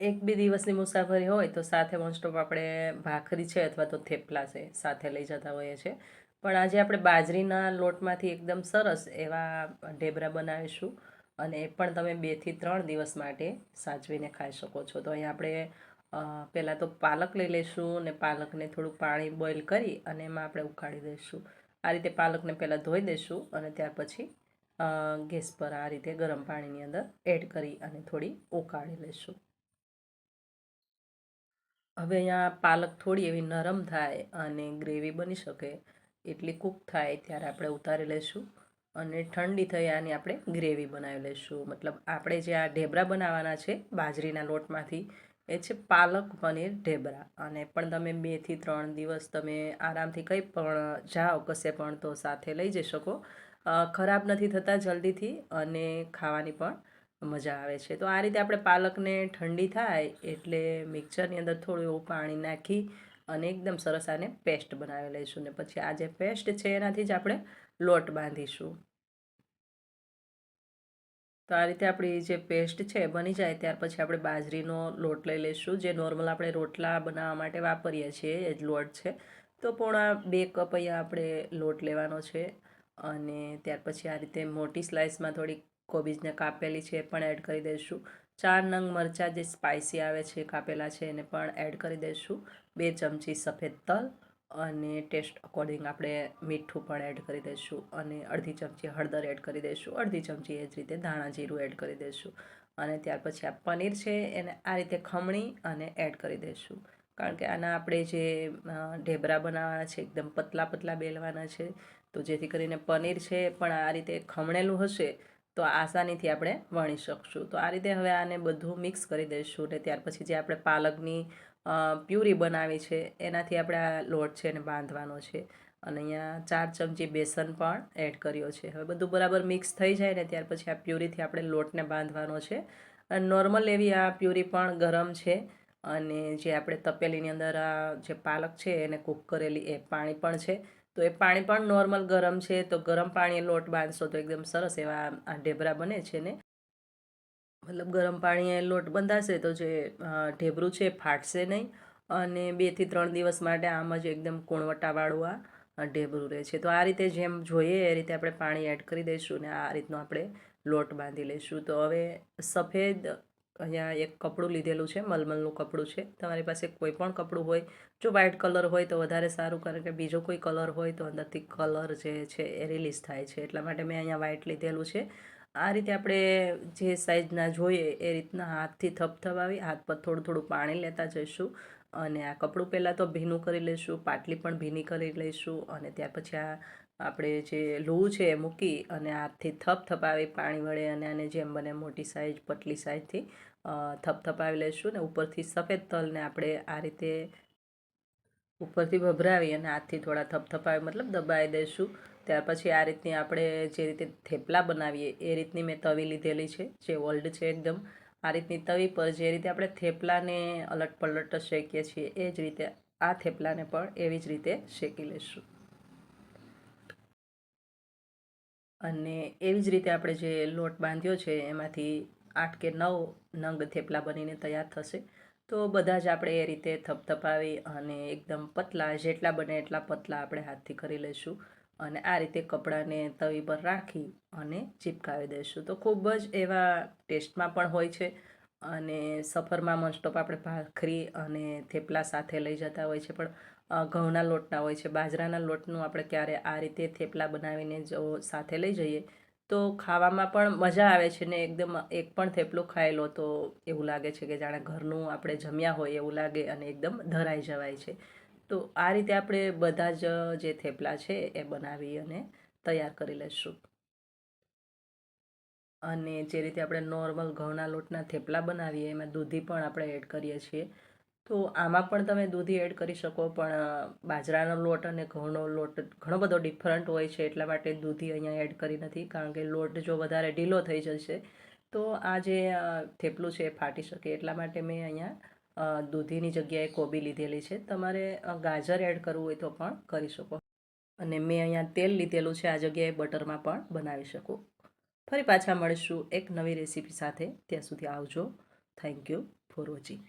એક બે દિવસની મુસાફરી હોય તો સાથે મોસ્ટ ઓફ આપણે ભાખરી છે અથવા તો થેપલા છે સાથે લઈ જતા હોઈએ છીએ. પણ આજે આપણે બાજરીના લોટમાંથી એકદમ સરસ એવા ઢેબરા બનાવીશું અને એ પણ તમે બેથી ત્રણ દિવસ માટે સાચવીને ખાઈ શકો છો. તો અહીં આપણે પહેલાં તો પાલક લઈ લઈશું અને પાલકને થોડું પાણી બોઇલ કરી અને એમાં આપણે ઉકાળી દઈશું. આ રીતે પાલકને પહેલાં ધોઈ દઈશું અને ત્યાર પછી ગેસ પર આ રીતે ગરમ પાણીની અંદર એડ કરી અને થોડી ઉકાળી લઈશું. હવે અહીંયા પાલક થોડી એવી નરમ થાય અને ગ્રેવી બની શકે એટલી કૂક થાય ત્યારે આપણે ઉતારી લઈશું અને ઠંડી થઈ આની આપણે ગ્રેવી બનાવી લઈશું. મતલબ આપણે જે આ ઢેબરા બનાવવાના છે બાજરીના લોટમાંથી, એ છે પાલક પનીર ઢેબરા. અને પણ તમે બેથી ત્રણ દિવસ તમે આરામથી કંઈ પણ જાઓ કશે પણ તો સાથે લઈ જઈ શકો. ખરાબ નથી થતા જલ્દીથી અને ખાવાની પણ મજા આવે છે. તો આ રીતે આપણે પાલકને ઠંડી થાય એટલે મિક્સરની અંદર થોડું એવું પાણી નાખી અને એકદમ સરસ આને પેસ્ટ બનાવી લઈશું ને પછી આ જે પેસ્ટ છે એનાથી જ આપણે લોટ બાંધીશું. તો આ રીતે આપણી જે પેસ્ટ છે બની જાય ત્યાર પછી આપણે બાજરીનો લોટ લઈ લઈશું. જે નોર્મલ આપણે રોટલા બનાવવા માટે વાપરીએ છીએ એ જ લોટ છે. તો પોણા બે કપ અહીંયા આપણે લોટ લેવાનો છે. અને ત્યાર પછી આ રીતે મોટી સ્લાઇસમાં થોડીક કોબીજને કાપેલી છે એ પણ એડ કરી દઈશું. ચાર નંગ મરચાં જે સ્પાઇસી આવે છે કાપેલા છે એને પણ એડ કરી દઈશું. બે ચમચી સફેદ તલ અને ટેસ્ટ અકોર્ડિંગ આપણે મીઠું પણ એડ કરી દઈશું અને અડધી ચમચી હળદર એડ કરી દઈશું. અડધી ચમચી એ જ રીતે ધાણા જીરું એડ કરી દઈશું. અને ત્યાર પછી આ પનીર છે એને આ રીતે ખમણી અને એડ કરી દઈશું. કારણ કે આના આપણે જે ઢેબરા બનાવવાના છે, એકદમ પતલા પતલા બેલવાના છે તો જેથી કરીને પનીર છે પણ આ રીતે ખમણેલું હશે, તો આસાનીથી આપણે વણી શકશું. તો આ રીતે હવે આને બધું મિક્સ કરી દઈશું ને ત્યાર પછી જે આપણે પાલકની પ્યુરી બનાવી છે, એનાથી આપણે આ લોટ છે એને બાંધવાનો છે. અને અહીંયા ચાર ચમચી બેસન પણ એડ કર્યો છે. હવે બધું બરાબર મિક્સ થઈ જાય ને ત્યાર પછી આ પ્યુરીથી આપણે લોટને બાંધવાનો છે. અને નોર્મલ એવી આ પ્યુરી પણ ગરમ છે અને જે આપણે તપેલીની અંદર આ જે પાલક છે એને કૂક કરેલી એ પાણી પણ છે. તો એ પાણી પણ નોર્મલ ગરમ છે, તો ગરમ પાણીએ લોટ બાંધશો તો એકદમ સરસ એવા આ ઢેબરા બને છે ને. મતલબ ગરમ પાણીએ લોટ બંધાશે તો જે ઢેબરું છે ફાટશે નહીં. અને બેથી ત્રણ દિવસ માટે આમ જ એકદમ કુણવટાવાળું આ ઢેબરું રહે છે. તો આ રીતે જેમ જોઈએ એ રીતે આપણે પાણી એડ કરી દઈશું ને આ રીતનો આપણે લોટ બાંધી લઈશું. તો હવે સફેદ અહીંયા એક કપડું લીધેલું છે, મલમલનું કપડું છે. તમારી પાસે કોઈ પણ કપડું હોય, જો વ્હાઇટ કલર હોય તો વધારે સારું, કારણ કે બીજો કોઈ કલર હોય તો અંદરથી કલર જે છે એ રિલીઝ થાય છે. એટલા માટે મેં અહીંયા વ્હાઇટ લીધેલું છે. આ રીતે આપણે જે સાઇઝના જોઈએ એ રીતના હાથથી થપથપાવી, હાથ પર થોડું થોડું પાણી લેતા જઈશું અને આ કપડું પહેલાં તો ભીનું કરી લઈશું, પાટલી પણ ભીની કરી લઈશું અને ત્યાર પછી આ આપણે જે લૂ છે એ મૂકી અને હાથથી થપથપાવી પાણી વડે અને આને જેમ બને મોટી સાઇઝ પતલી સાઇઝથી થપથપાવી લઈશું ને ઉપરથી સફેદ તલને આપણે આ રીતે ઉપરથી ભભરાવી અને હાથથી થોડા થપથપાવી મતલબ દબાવી દઈશું ત્યાર પછી આ રીતની આપણે જે રીતે થેપલા બનાવીએ એ રીતની મેં તવી લીધેલી છે, જે ઓલ્ડ છે એકદમ. આ રીતની તવી પર જે રીતે આપણે થેપલાને અલટ પલટ શેકીએ છીએ એ જ રીતે આ થેપલાને પણ એવી જ રીતે શેકી લઈશું અને એવી જ રીતે આપણે જે લોટ બાંધ્યો છે, એમાંથી આઠ કે નવ નંગ થેપલા બનીને તૈયાર થશે. તો બધા જ આપણે એ રીતે થપથપાવી અને એકદમ પતલા જેટલા બને એટલા પતલા આપણે હાથથી કરી લઈશું અને આ રીતે કપડાને તવી પર રાખી અને ચીપકાવી દઈશું. તો ખૂબ જ એવા ટેસ્ટમાં પણ હોય છે અને સફરમાં મોસ્ટોપ આપણે ભાખરી અને થેપલા સાથે લઈ જતા હોય છે, પણ ઘઉંના લોટના હોય છે, બાજરાના લોટનું આપણે ક્યારે આ રીતે થેપલા બનાવીને જો સાથે લઈ જઈએ, તો ખાવામાં પણ મજા આવે છે ને એકદમ એક પણ થેપલું ખાયેલો તો એવું લાગે છે કે જાણે ઘરનું આપણે જમ્યા હોય એવું લાગે અને એકદમ ધરાઈ જવાય છે. તો આ રીતે આપણે બધા જ જે થેપલા છે એ બનાવી અને તૈયાર કરી લઈશું. અને જે રીતે આપણે નોર્મલ ઘઉંના લોટના થેપલા બનાવીએ, એમાં દૂધી પણ આપણે એડ કરીએ છીએ. તો આમાં પણ તમે દૂધી એડ કરી શકો, પણ બાજરાનો લોટ અને ઘઉંનો લોટ ઘણો બધો ડિફરન્ટ હોય છે, એટલા માટે દૂધી અહીંયા એડ કરી નથી, કારણ કે લોટ જો વધારે ઢીલો થઈ જશે, તો આ જે થેપલું છે એ ફાટી શકે. એટલા માટે મેં અહીંયા દૂધીની જગ્યાએ કોબી લીધેલી છે. તમારે ગાજર એડ કરવું હોય તો પણ કરી શકો. અને મેં અહીંયા તેલ લીધેલું છે, આ જગ્યાએ બટરમાં પણ બનાવી શકું. ફરી પાછા મળીશું એક નવી રેસીપી સાથે. ત્યાં સુધી આવજો. Thank you for watching